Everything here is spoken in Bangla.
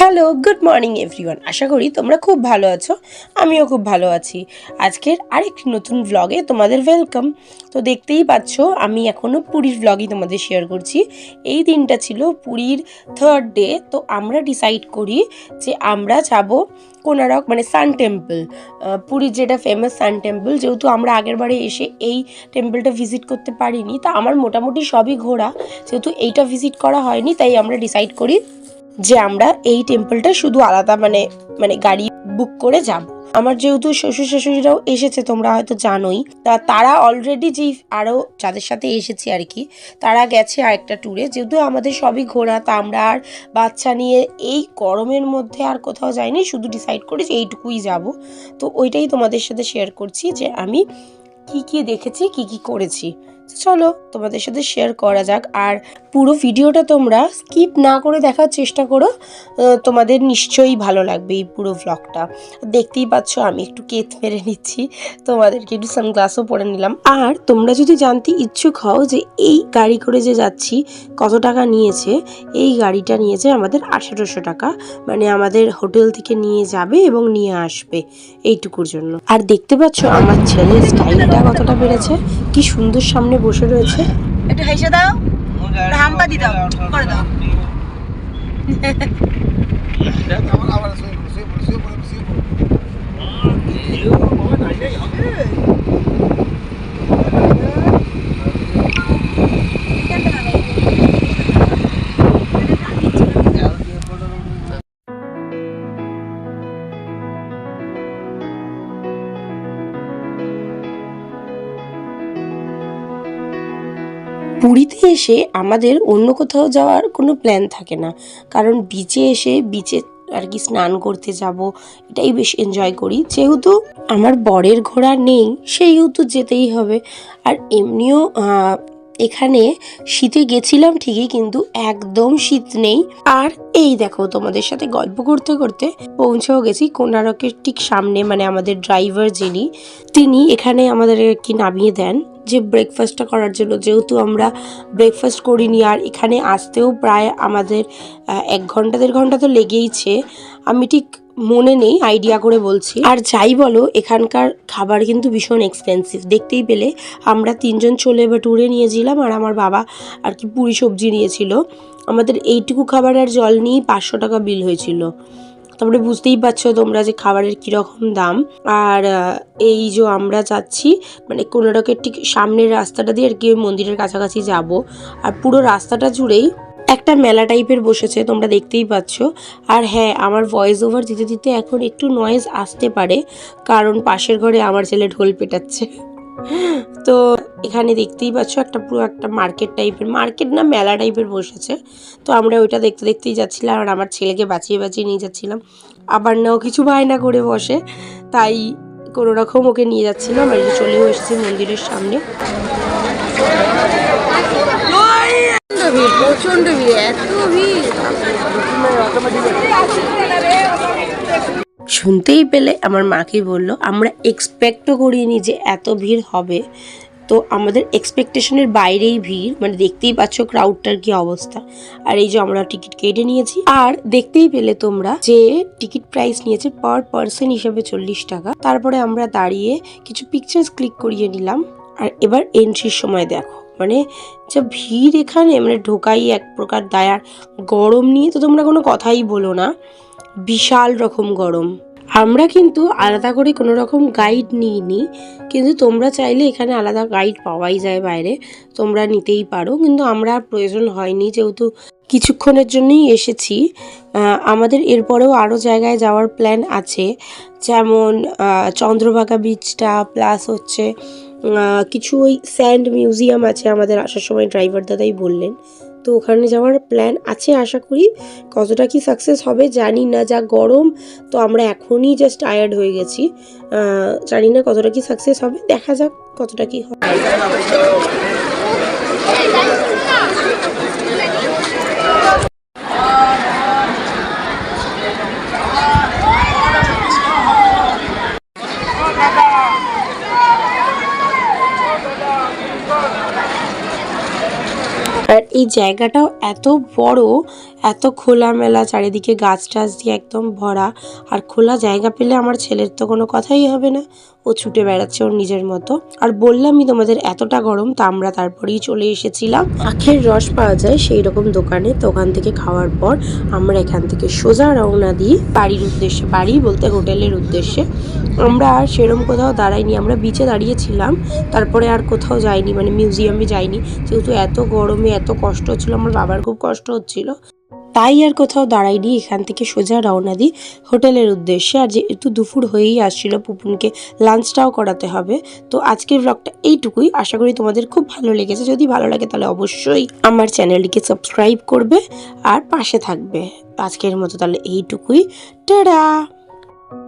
Hello, good morning everyone. আশা করি তোমরা খুব ভালো আছো, আমিও খুব ভালো আছি। আজকের আরেকটি নতুন ভ্লগে তোমাদের ওয়েলকাম তো দেখতেই পাচ্ছ, আমি এখনও পুরীর ভ্লগই তোমাদের শেয়ার করছি। এই দিনটা ছিল পুরীর থার্ড ডে তো আমরা ডিসাইড করি যে আমরা যাব কোনারক মানে সান টেম্পল পুরীর যেটা ফেমাস সান টেম্পল যেহেতু আমরা আগের বারে এসে এই টেম্পলটা ভিজিট করতে পারিনি, তা আমার মোটামুটি সবই ঘোরা। যেহেতু এইটা ভিজিট করা হয়নি, তাই আমরা ডিসাইড করি যে আমরা এই টেম্পলটা শুধু আলাদা মানে মানে গাড়ি বুক করে যাব। আমার যেহেতু শ্বশুর শাশুড়িরাও এসেছে, তোমরা হয়তো জানোই। তা তারা অলরেডি যেই আরও যাদের সাথে এসেছি আর কি, তারা গেছে আরেকটা ট্যুরে যেহেতু আমাদের সবই ঘোরা, তা আমরা আর বাচ্চা নিয়ে এই গরমের মধ্যে আর কোথাও যাইনি, শুধু ডিসাইড করেছি এইটুকুই যাব। তো ওইটাই তোমাদের সাথে শেয়ার করছি যে আমি কি কি দেখেছি, কি কি করেছি। চলো তোমাদের সাথে শেয়ার করা যাক। আর পুরো ভিডিওটা তোমরা স্কিপ না করে দেখার চেষ্টা করো। তোমাদের নিশ্চয়ই ভালো লাগবে এই পুরো ভ্লগটা দেখতেই পাচ্ছ, আমি একটু কেত মেরে নিচ্ছি। তোমাদেরকে একটু সানগ্লাসও পরে নিলাম। আর তোমরা যদি জানতে ইচ্ছুক হও যে এই গাড়ি করে যে যাচ্ছি, কত টাকা নিয়েছে, এই গাড়িটা নিয়েছে আমাদের আঠেরোশো টাকা। মানে আমাদের হোটেল থেকে নিয়ে যাবে এবং নিয়ে আসবে এইটুকুর জন্য। আর দেখতে পাচ্ছ, আমার ছেলের স্টাইলটা কতটা বেড়েছে। কি সুন্দর সামনে বসে রয়েছে। একটু হেসে দাও। হাম্পা দি দাও। করে দাও। পুরীতে এসে আমাদের অন্য কোথাও যাওয়ার কোনো প্ল্যান থাকে না। কারণ বিচে এসে বিচে আর কি স্নান করতে যাব, এটাই বেশ এনজয় করি। যেহেতু আমার বরের ঘোড়া নেই সেহেতু যেতেই হবে। আর এমনিও এখানে শীতে গেছিলাম ঠিকই, কিন্তু একদম শীত নেই। আর এই দেখো, তোমাদের সাথে গল্প করতে করতে পৌঁছেও গেছি কোনারকের ঠিক সামনে মানে আমাদের ড্রাইভার যিনি, তিনি এখানে আমাদের কি নামিয়ে দেন। যে ব্রেকফাস্টটা করার জন্য। যেহেতু আমরা ব্রেকফাস্ট করিনি আর এখানে আসতেও প্রায় আমাদের এক ঘণ্টা, দেড় ঘণ্টা তো লেগেইছে। আমি ঠিক মনে নেই আইডিয়া করে বলছি। আর যাই বলো, এখানকার খাবার কিন্তু ভীষণ এক্সপেন্সিভ দেখতেই পেলে, আমরা তিনজন চলে বা ট্যুরে নিয়েছিলাম আর আমার বাবা আর কি পুরি সবজি নিয়েছিল। আমাদের এইটুকু খাবার আর জল নিয়েই পাঁচশো টাকা বিল হয়েছিল। তারপরে বুঝতেই পারছ তোমরা যে খাবারের কীরকম দাম। আর এই যে আমরা যাচ্ছি মানে কোনারকের ঠিক সামনের রাস্তাটা দিয়ে আর কি মন্দিরের কাছাকাছি যাব। আর পুরো রাস্তাটা জুড়েই একটা মেলা টাইপের বসেছে, তোমরা দেখতেই পাচ্ছ। আর হ্যাঁ আমার ভয়েস ওভার দিতে দিতে এখন একটু নয়েজ আসতে পারে, কারণ পাশের ঘরে আমার ছেলে ঢোল পেটাচ্ছে। তো এখানে দেখতেই পাচ্ছ একটা পুরো একটা মার্কেট টাইপের, মার্কেট না মেলা টাইপের বসেছে। তো আমরা ওইটা দেখতে দেখতেই যাচ্ছিলাম আর আমার ছেলেকে বাঁচিয়ে বাঁচিয়ে নিয়ে যাচ্ছিলাম। আবার না, ও কিছু বায়না করে বসে, তাই কোনো রকম ওকে নিয়ে যাচ্ছিলাম আর চলেও এসেছি মন্দিরের সামনে। ভিড় এত ভিড় শুনতেই পেলে আমার মাকে বলল, আমরা এক্সপেক্টও করিনি যে এত ভিড় হবে। তো আমাদের এক্সপেকটেশনের বাইরেই ভিড় মানে দেখতেই পাচ্ছ ক্রাউডটার কি অবস্থা। আর এই যে আমরা টিকিট কেটে নিয়েছি। আর দেখতেই পেলে তোমরা যে টিকিট প্রাইস নিয়েছে পার পার্সন হিসেবে চল্লিশ টাকা। তারপরে আমরা দাঁড়িয়ে কিছু পিকচার্স ক্লিক করিয়ে নিলাম। আর এবার এন্ট্রির সময় দেখো। মানে যা ভিড় এখানে মানে ঢোকাই এক প্রকার দায়ার গরম নিয়ে। তো তোমরা কোনো কথাই বলো না। বিশাল রকম গরম। আমরা কিন্তু আলাদা করে কোনো রকম গাইড নিইনি, কিন্তু তোমরা চাইলে এখানে আলাদা গাইড পাওয়াই যায় বাইরে, তোমরা নিতেই পারো, কিন্তু আমরা প্রয়োজন হয়নি যেহেতু কিছুক্ষণের জন্যই এসেছি। আমাদের এরপরেও আরও জায়গায় যাওয়ার প্ল্যান আছে, যেমন চন্দ্রভাগা বিচটা প্লাস হচ্ছে কিছু ওই স্যান্ড মিউজিয়াম আছে আমাদের আসার সময় ড্রাইভার দাদাই বললেন। তো ওখানে যাওয়ার প্ল্যান আছে, আশা করি। কতটা কি সাকসেস হবে জানি না, যা গরম, তো আমরা এখনই জাস্ট টায়ার্ড হয়ে গেছি। জানি না কতটা কি সাকসেস হবে, দেখা যাক কতটা কি হয়। আর এই জায়গাটাও এত বড়, এত খোলামেলা চারিদিকে গাছ টাছ দিয়ে একদম ভরা। আর খোলা জায়গা পেলে আমার ছেলের তো কোনো কথাই হবে না। ও ছুটে বেড়াচ্ছে ওর নিজের মতো। আর বললামই তোমাদের এতটা গরম, তা আমরা তারপরেই চলে এসেছিলাম। আখের রস পাওয়া যায় সেই রকম দোকানে। তো ওখান থেকে খাওয়ার পর আমরা এখান থেকে সোজা রওনা দিই বাড়ির উদ্দেশ্যে। বাড়ি বলতে হোটেলের উদ্দেশ্যে। আমরা আর সেরম কোথাও দাঁড়াইনি, আমরা বিচে দাঁড়িয়েছিলাম। তারপরে আর কোথাও যাইনি মানে মিউজিয়ামে যাইনি। যেহেতু এত গরমে এত কষ্ট হচ্ছিল, আমার বাবার খুব কষ্ট হচ্ছিল। তাই আর কোথাও দাঁড়াইনি, এখান থেকে সোজা রওনা দিই হোটেলের উদ্দেশ্যে। আর যে যেহেতু দুপুর হয়েই আসছিল, পুপুনকে লাঞ্চটাও করাতে হবে। তো আজকের ব্লগটা এইটুকুই। আশা করি তোমাদের খুব ভালো লেগেছে। যদি ভালো লাগে তাহলে অবশ্যই আমার চ্যানেলটিকে সাবস্ক্রাইব করবে আর পাশে থাকবে। আজকের মতো তাহলে এইটুকুই। টাটা!